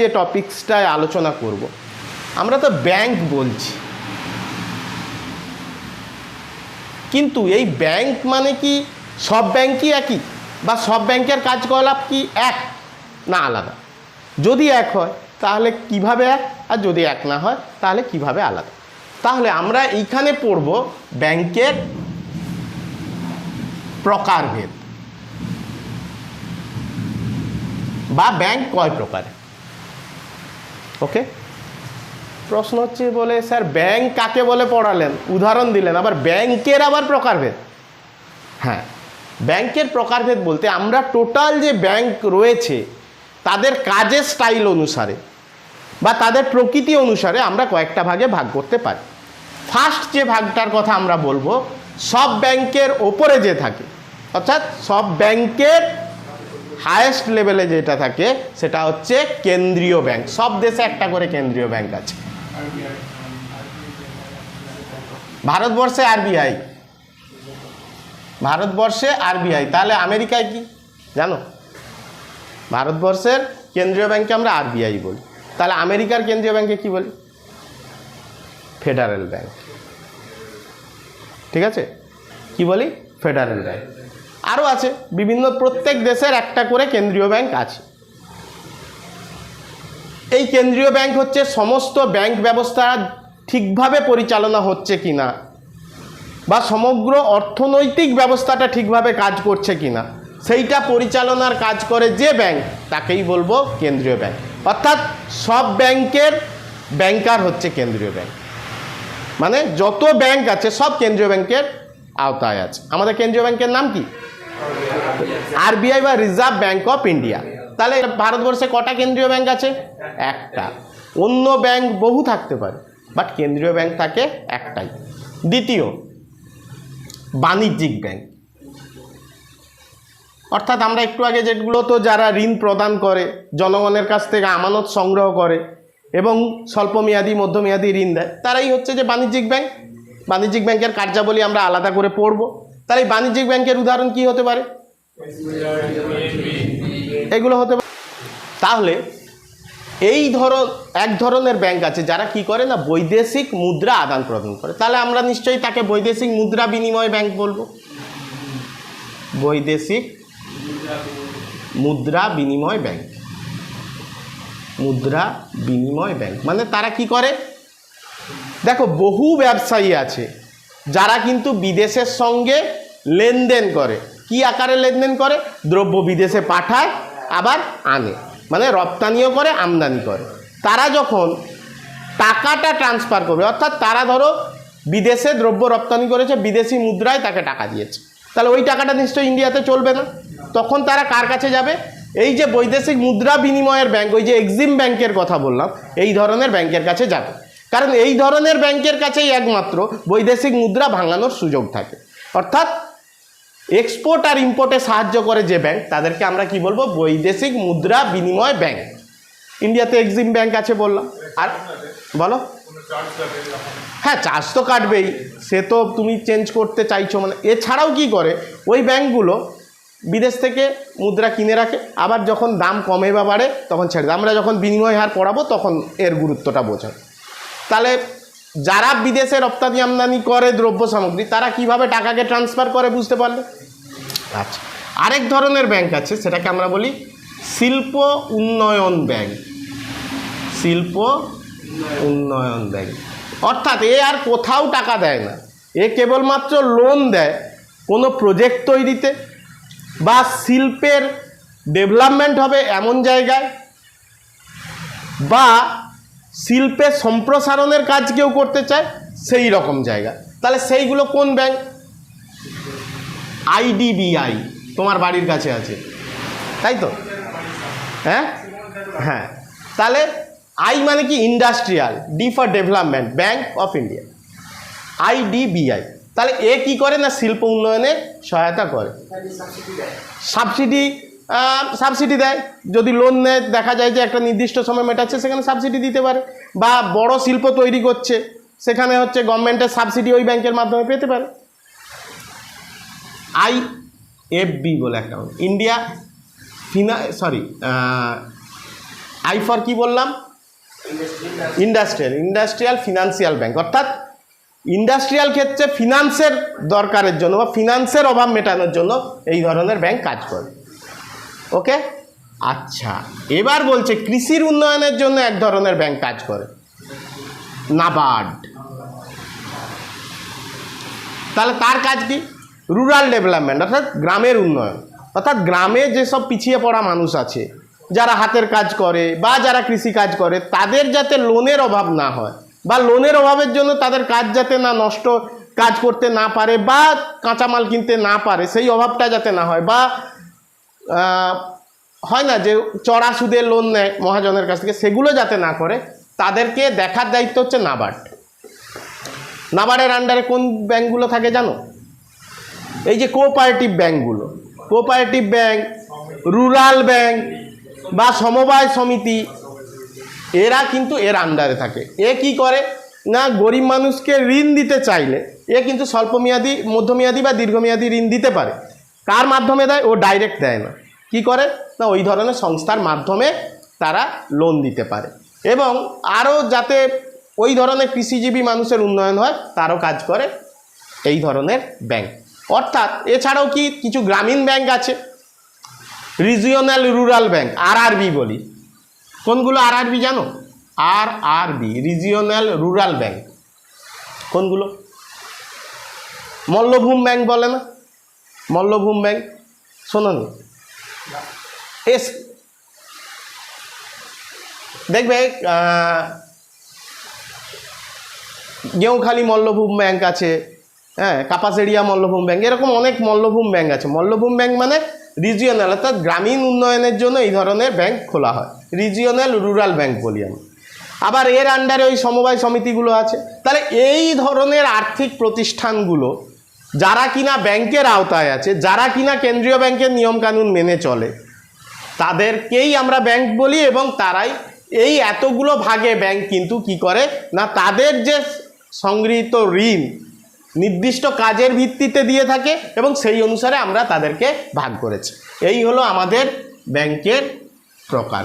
যে টপিক্সটায় আলোচনা করব, আমরা তো ব্যাংক বলছি। কিন্তু এই ব্যাংক মানে কি? সব ব্যাংকই একই, বা সব ব্যাংকের কার্যকলাপ কি এক? না আলাদা। যদি এক হয়, তাহলে কীভাবে এক? আর যদি এক না হয়, তাহলে কীভাবে আলাদা? তাহলে আমরা এইখানে পড়ব ব্যাংকের প্রকারভেদ। বা ব্যাংক কয় প্রকার ওকে প্রশ্ন হচ্ছে বলে, স্যার ব্যাংক কাকে বলে পড়ালেন? উদাহরণ দিলেন, আবার ব্যাংকের আবার প্রকারভেদ। হ্যাঁ ব্যাংকের প্রকারভেদ বলতে আমরা টোটাল যে ব্যাংক রয়েছে, তাদের কাজের স্টাইল অনুসারে বা তাদের প্রকৃতি অনুসারে আমরা কয়েকটা ভাগে ভাগ করতে পারি। ফার্স্ট যে ভাগটার কথা আমরা বলব, সব ব্যাংকের ওপরে যে থাকে, অর্থাৎ সব ব্যাংকের হায়েস্ট লেভেলে যেটা থাকে, সেটা হচ্ছে কেন্দ্রীয় ব্যাংক। সব দেশে একটা করে কেন্দ্রীয় ব্যাংক আছে। ভারতবর্ষে আরবিআই। ভারতবর্ষে আরবিআই। তাহলে আমেরিকায় কি? জানো? ভারতবর্ষের কেন্দ্রীয় ব্যাংকে আমরা আরবিআই বলি। তাহলে আমেরিকার কেন্দ্রীয় ব্যাংকে কি বলি? Federal bank. ঠিক আছে? কি বলি? Federal bank. আরও আছে। বিভিন্ন প্রত্যেক দেশের একটা করে কেন্দ্রীয় ব্যাংক আছে। এই কেন্দ্রীয় ব্যাংক হচ্ছে সমস্ত ব্যাংক ব্যবস্থা ঠিকভাবে পরিচালনা হচ্ছে কিনা বা সমগ্র অর্থনৈতিক ব্যবস্থাটা ঠিকভাবে কাজ করছে কিনা, সেইটা পরিচালনার কাজ করে যে ব্যাংক, তাকেই বলব কেন্দ্রীয় ব্যাংক। অর্থাৎ সব ব্যাংকের ব্যাংকার হচ্ছে কেন্দ্রীয় ব্যাংক। মানে যত ব্যাংক আছে, সব কেন্দ্রীয় ব্যাংকের আওতায় আছে। আমাদের কেন্দ্রীয় ব্যাংকের নাম কি? আরবিআই বা রিজার্ভ ব্যাংক অফ ইন্ডিয়া। তাহলে ভারতবর্ষে কটা কেন্দ্রীয় ব্যাংক আছে? একটা। অন্য ব্যাংক বহু থাকতে পারে বাট কেন্দ্রীয় ব্যাংক থাকে একটাই। দ্বিতীয়, বাণিজ্যিক ব্যাংক। অর্থাৎ আমরা একটু আগে যেগুলো তো যারা ঋণ প্রদান করে, জনগণের কাছ থেকে আমানত সংগ্রহ করে এবং স্বল্পমেয়াদী, মধ্যমেয়াদী ঋণ দেয়, তারাই হচ্ছে যে বাণিজ্যিক ব্যাংক। বাণিজ্যিক ব্যাংকের কার্যাবলী আমরা আলাদা করে পড়ব। তাহলে বাণিজ্যিক ব্যাংকের উদাহরণ কি হতে পারে? এগুলো হতে পারে। তাহলে এই ধরন এক ধরনের ব্যাংক আছে যারা কি করে না, বৈদেশিক মুদ্রা আদান প্রদান করে। তাহলে আমরা নিশ্চয়ই তাকে বৈদেশিক মুদ্রা বিনিময় ব্যাংক বলব। বৈদেশিক মুদ্রা বিনিময় ব্যাংক। মুদ্রা বিনিময় ব্যাংক। মানে তারা কি করে? দেখো, বহু ব্যবসায়ী আছে যারা কিন্তু বিদেশের সঙ্গে লেনদেন করে। কি আকারে লেনদেন করে? দ্রব্য বিদেশে পাঠায়, আবার আনে। মানে রপ্তানিও করে, আমদানি করে। তারা যখন টাকাটা ট্রান্সফার করবে, অর্থাৎ তারা ধরো বিদেশে দ্রব্য রপ্তানি করেছে, বিদেশি মুদ্রায় তাকে টাকা দিয়েছে। তাহলে ওই টাকাটা নিশ্চয়ই ইন্ডিয়াতে চলবে না। তখন তারা কার কাছে যাবে? এই যে বৈদেশিক মুদ্রা বিনিময়ের ব্যাংক ওই যে এক্সিম ব্যাংকের কথা বললাম, এই ধরনের ব্যাংকের কাছে যাবে। কারণ এই ধরনের ব্যাংকের কাছেই একমাত্র বৈদেশিক মুদ্রা ভাঙানোর সুযোগ থাকে। অর্থাৎ এক্সপোর্ট আর ইম্পোর্টে সাহায্য করে যে ব্যাংক তাদেরকে আমরা কি বলব? বৈদেশিক মুদ্রা বিনিময় ব্যাংক ইন্ডিয়াতে এক্সিম ব্যাংক আছে বললাম। আর বলো? হ্যাঁ চার্জ তো কাটবেই। সে তো তুমি চেঞ্জ করতে চাইছো মানে এছাড়াও কি করে? ওই ব্যাংকগুলো বিদেশ থেকে মুদ্রা কিনে রাখে, আবার যখন দাম কমে বা বাড়ে, তখন ছেড়ে আমরা যখন বিনিময় হার পড়াবো, তখন এর গুরুত্বটা বোঝায়। তাহলে যারা বিদেশে রপ্তানি আমদানি করে দ্রব্য সামগ্রী, তারা কীভাবে টাকাকে ট্রান্সফার করে বুঝতে পারলে? আচ্ছা আরেক ধরনের ব্যাংক আছে, সেটাকে আমরা বলি শিল্প উন্নয়ন ব্যাংক শিল্প উন্নয়ন ব্যাংক অর্থাৎ এ আর কোথাও টাকা দেয় না। এ কেবলমাত্র লোন দেয় কোনো প্রজেক্ট তৈরিতে, বা শিল্পের ডেভেলপমেন্ট হবে এমন জায়গায়, বা শিল্পের সম্প্রসারণের কাজ কেউ করতে চায়, সেই রকম জায়গা। তাহলে সেইগুলো কোন ব্যাংক আইডিবিআই তোমার বাড়ির কাছে আছে। তাই তো? হ্যাঁ? হ্যাঁ। তাহলে আই মানে কি? Industrial D for development, bank of India. IDBI তাহলে এ কি করে না শিল্প উন্নয়নে সহায়তা করে? সাবসিডি সাবসিডি দেয়। যদি লোন নেয়, দেখা যায় যে একটা নির্দিষ্ট সময় মেটাচ্ছে, সেখানে সাবসিডি দিতে পারে। বা বড় শিল্প তৈরি করছে, সেখানে হচ্ছে গভর্নমেন্টের সাবসিডি ওই ব্যাংকের মাধ্যমে পেতে পারে। আই এফ বি বলে একটা ইন্ডিয়া ফিনা সরি আই ফর কি বললাম? ইন্ডাস্ট্রিয়াল ইন্ডাস্ট্রিয়াল ফিনান্সিয়াল ব্যাংক অর্থাৎ ইন্ডাস্ট্রিয়াল ক্ষেত্রে ফিনান্সের দরকারের জন্য বা ফিনান্সের অভাব মেটানোর জন্য এই ধরনের ব্যাংক কাজ করে। ওকে আচ্ছা এবার বলছে কৃষির উন্নয়নের জন্য এক ধরনের ব্যাংক কাজ করে। নাবার্ড তাহলে তার কাজ কি? রুরাল ডেভেলপমেন্ট অর্থাৎ গ্রামের উন্নয়ন। অর্থাৎ গ্রামে যেসব পিছিয়ে পড়া মানুষ আছে, যারা হাতের কাজ করে বা যারা কৃষি কাজ করে, তাদের যাতে লোনের অভাব না হয় বা লোনের অভাবের জন্য তাদের কাজ যাতে না নষ্ট, কাজ করতে না পারে বা কাঁচামাল কিনতে না পারে, সেই অভাবটা যাতে না হয় বা হয় না যে চড়া সুদে লোন নেয় মহাজনের কাছ থেকে, সেগুলো যাতে না করে, তাদেরকে দেখার দায়িত্ব হচ্ছে নাবার্ড। নাবার্ডের আন্ডারে কোন ব্যাংকগুলো থাকে জানো? এই যে কোঅপারেটিভ ব্যাংকগুলো কোঅপারেটিভ ব্যাঙ্ক রুরাল ব্যাঙ্ক বা সমবায় সমিতি, এরা কিন্তু এর আন্ডারে থাকে। এ কি করে? না, গরিব মানুষকে ঋণ দিতে চাইলে, এ কিন্তু স্বল্পমেয়াদী, মধ্যমেয়াদী বা দীর্ঘমেয়াদী ঋণ দিতে পারে। কার মাধ্যমে দেয়? ও ডাইরেক্ট দেয় না। কি করে? না, ওই ধরনের সংস্থার মাধ্যমে তারা লোন দিতে পারে। এবং আরও যাতে ওই ধরনের কৃষিজীবী মানুষের উন্নয়ন হয়, তারও কাজ করে এই ধরনের ব্যাংক অর্থাৎ এছাড়াও কি কিছু গ্রামীণ ব্যাংক আছে? রিজিওনাল রুরাল ব্যাংক আর আরবি বলি। কোনগুলো আর আরবি জানো? আর আরবি রিজিওনাল রুরাল ব্যাংক কোনগুলো? মল্লভূম ব্যাংক বলে না? মল্লভূম ব্যাংক, শোনোনি। এস দেখবে গেঁওখালি মল্লভূম ব্যাংক আছে হ্যাঁ কাপাসেরিয়া মল্লভূম ব্যাংক, এরকম অনেক মল্লভূম ব্যাংক আছে। মল্লভূম ব্যাংক মানে রিজিওনাল অর্থাৎ গ্রামীণ উন্নয়নের জন্য এই ধরনের ব্যাংক খোলা হয়। রিজিওনাল রুরাল ব্যাংক বলি আমি আবার এর আন্ডারে ওই সমবায় সমিতিগুলো আছে। তাহলে এই ধরনের আর্থিক প্রতিষ্ঠানগুলো যারা কিনা ব্যাংকের আওতায় আছে, যারা কিনা কেন্দ্রীয় ব্যাংকের নিয়মকানুন মেনে চলে, তাদেরকেই আমরা ব্যাংক বলি এবং তারাই এই এতগুলো ভাগে ব্যাংক কিন্তু কি করে? না, তাদের যে সংগৃহীত ঋণ নির্দিষ্ট কাজের ভিত্তিতে দিয়ে থাকে এবং সেই অনুসারে আমরা তাদেরকে ভাগ করেছি। এই হলো আমাদের ব্যাংকের প্রকার।